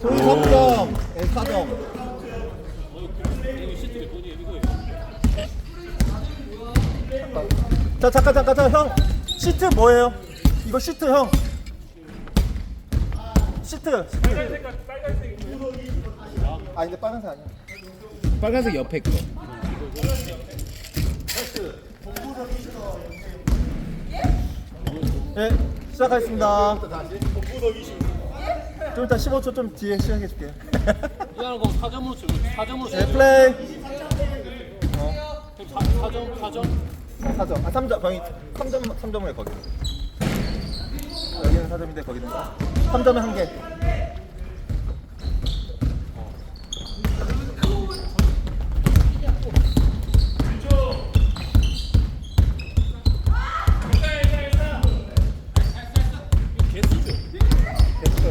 소희 3점, 애 4점. 자 잠깐 잠깐 잠깐 형 시트 뭐예요? 이거 시트 형 시트 시트 아 근데 빨간색 아니야 빨간색 옆에 거. 네 시작하겠습니다. 좀 이따 15초 좀 뒤에 시작해 줄게요. 그냥 거 4점으로 주 4점으로 네주 플레이. 4점 4점. 4점. 아 3점. 병이 3점 3점을 해 거기. 여기는 4점인데 거기는 3점에 한 개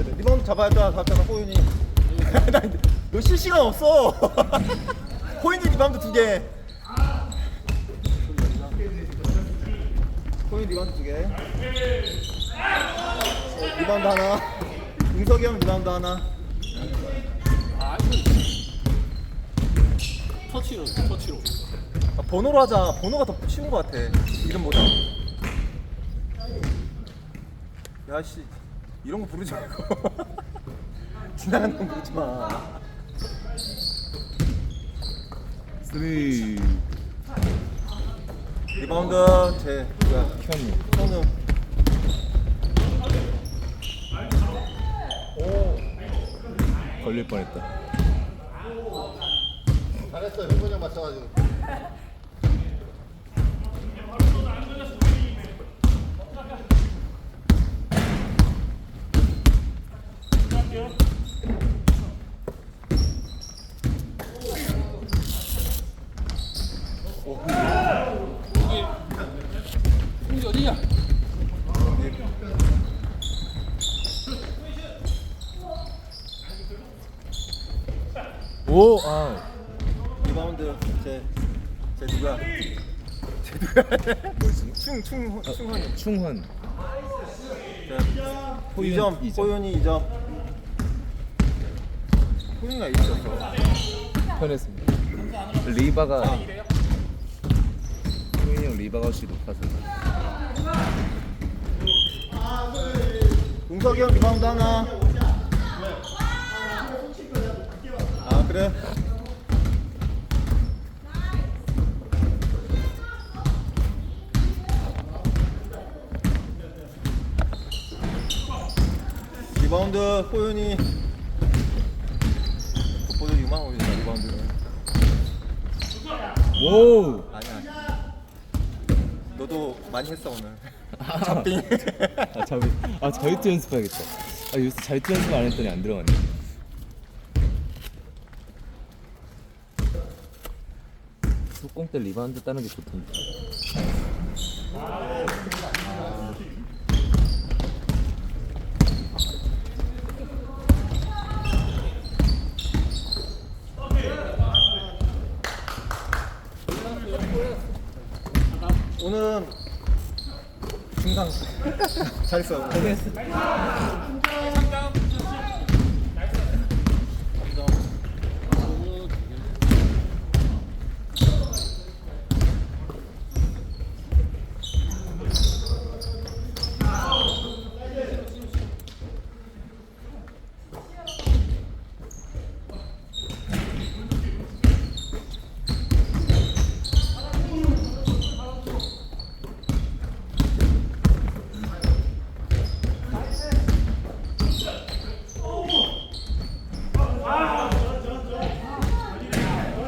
돼. 리바운드 잡아야 돼. 잡잖아 호윤이. 나 이제 너쉴 시간 없어. 호윤이 리바운드 두 개. 호윤 리바운드 두 개. 어, 리바운드 하나. 응석이 형 리바운드 하나. 터치로 터치로 아, 번호로 하자. 번호가 더 쉬운 것 같아. 이름보다. 야씨 이런 거 부르지 말고 지나가는 건 부르지 마. 쓰리. 리바운드 제 뭐야 현우. 현우. 걸릴 뻔했다. 잘했어요. 흥분형 맞춰가지고. 오, 아. 리바운드 제, 제 누구야? 제? 뭐지? 충, 충, 충헌이. 충헌. 호윤 2점, 이 점. 호윤이 2점. 호윤이가 2점. 편했습니다. 리바가 호윤이 형 리바가 혹시 높아서 응석이 형 리바운드 하나. 아, 그래? 리바운드 호윤이 보다 6만 원이다 리바운드는 오! 아니야 너도 많이 했어 오늘 아, 잡빙 아, 자비. 아, 자유투 연습해야겠다. 아, 요새 자유투 연습 안 했더니 안 들어갔네. 속공 때 리바운드 따는 게 좋던데. 오늘은 중상 잘했어 오늘.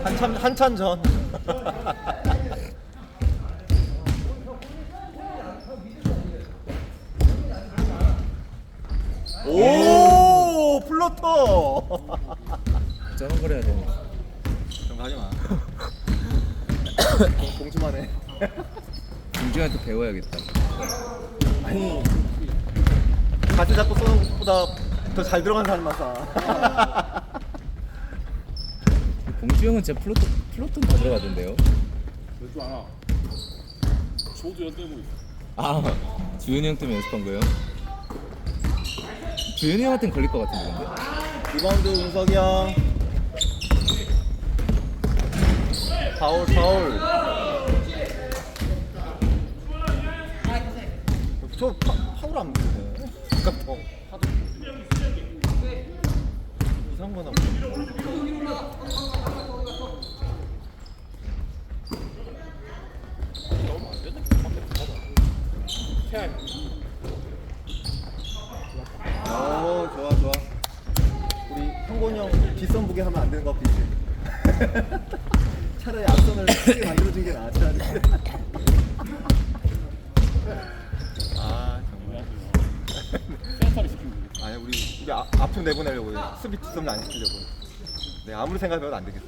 한참 한참 전. 오 플로터. 저런 걸 해야 돼. 그런 거 하지 마. 공주만 해. 김주현한테 배워야겠다. 아니 가스 잡고 쏘는 것보다 더 잘 들어간 사람만 쏴 공주 형은 제 플로트 플로트 다 들어가던데요. 열줄 아나 조도 연 때문에 아, 주현이 형 때문에 연습한 거예요? 주현이 형한테는 걸릴 것 같은데 근데 리바운드 운석이 형. 파울 파울. 저 파, 파울 안 보네. 아깝다. 하도 이상한 거나 보네. 만들어준 게 차라리. 아 정말. 센터를 시키면 되겠다. 아니 우리 우리 아, 앞으로 내보내려고 수비 뒷선을 안 시키려고. 네 아무리 생각해도 안 되겠어.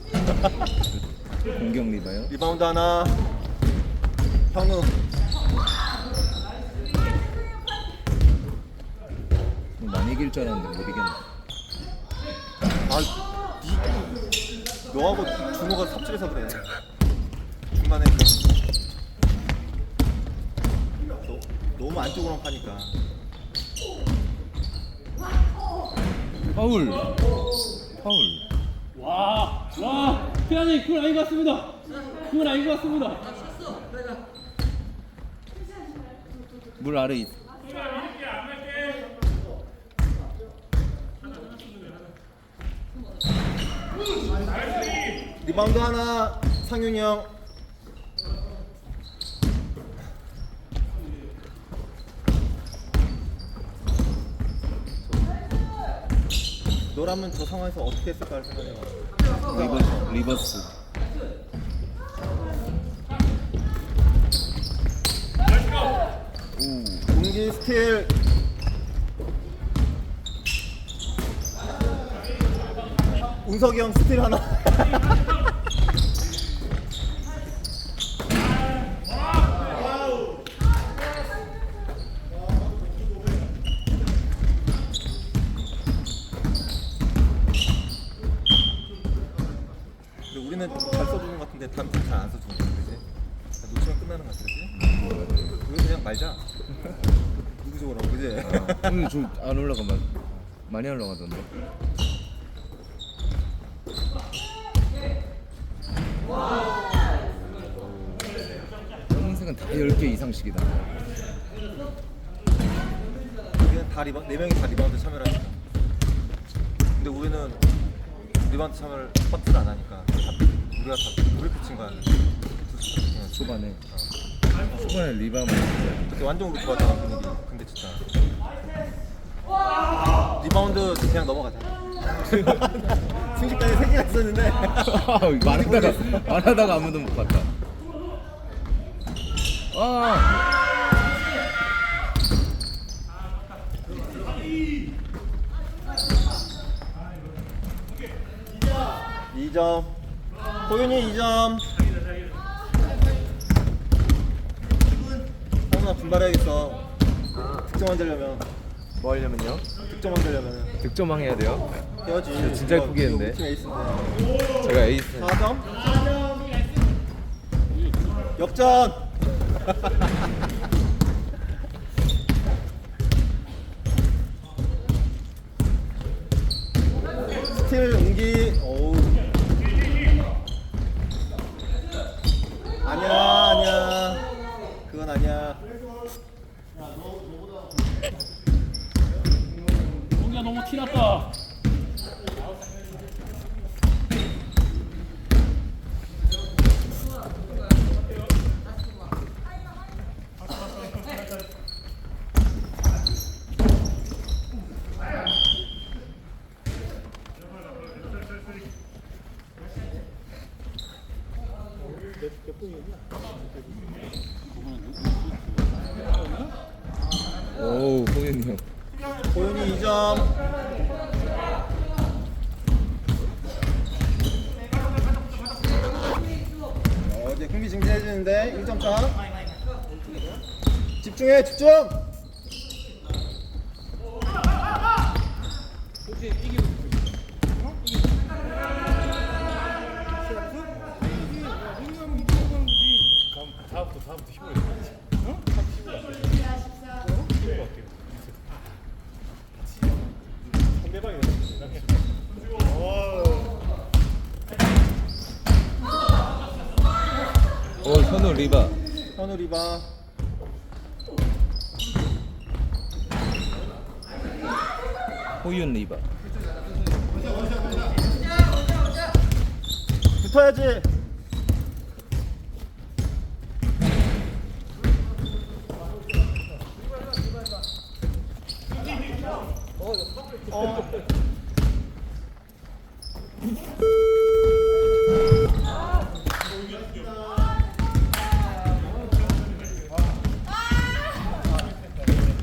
공격 리바요? 리바운드 하나. 형우. 많이 이길 줄 알았는데 못 이겼네 아, 니, 너하고 준호가 삽질해서 그래. 중간에 너, 너무 안쪽으로 파니까. 파울 파울 와, 와, 태양이 그건 아닌 것 같습니다. 그건 아닌 것 같습니다. 물 아래 있 리바운드 하나, 상윤이 형. 너라면 저 상황에서 어떻게 했을까 생각해봐. 리버스 리버스 공기 스틸. 운석이 형 스틸 하나. 근데 우리는 잘 써주는 것 같은데 다른 팀잘안 써주는 것 같아, 그지? 놓치면 끝나는 것 같아, 그지? 우리 그냥 말자. 누구 좋으라고, 그지? 오늘 좀안 올라가면 많이 올라가던데 검은색은 다 10개 이상씩이다 다 리바, 네 명이 다 리바운드 참여를 하니까. 근데 우리는 리바운드 참여를 박스를 안 하니까 다, 우리가 다 우리 pit친 거야. 초반에 초반에 리바만 그때 완전 우리 좋았잖아 분위기. 근데 진짜 리바운드 그냥 넘어가자. 순식간에 세 개가 있었는데 말하다가 말하다가 아무도 못 봤다 아 2점. 호윤이 2점. 형아 분발해야겠어. 득점만 되려면 뭐 하려면요? 득점만 되려면 득점왕 해야 돼요? 해야지. 진짜- 포기했는데. 우리 팀 에이스인데. 제가 에이스 4점. 역전. 스틸 옹기. 어우. 아니야 아니야. 그건 아니야. 용기야 너무 티났다. 오우 홍현이 형 고윤이 2점. 어, 이제 흥미진진해지는데 1점 차. 집중해, 집중. 4부터 힘을 내. 응? 3 현우 리바 현우 리바. 호윤 리바 붙어야지. 어.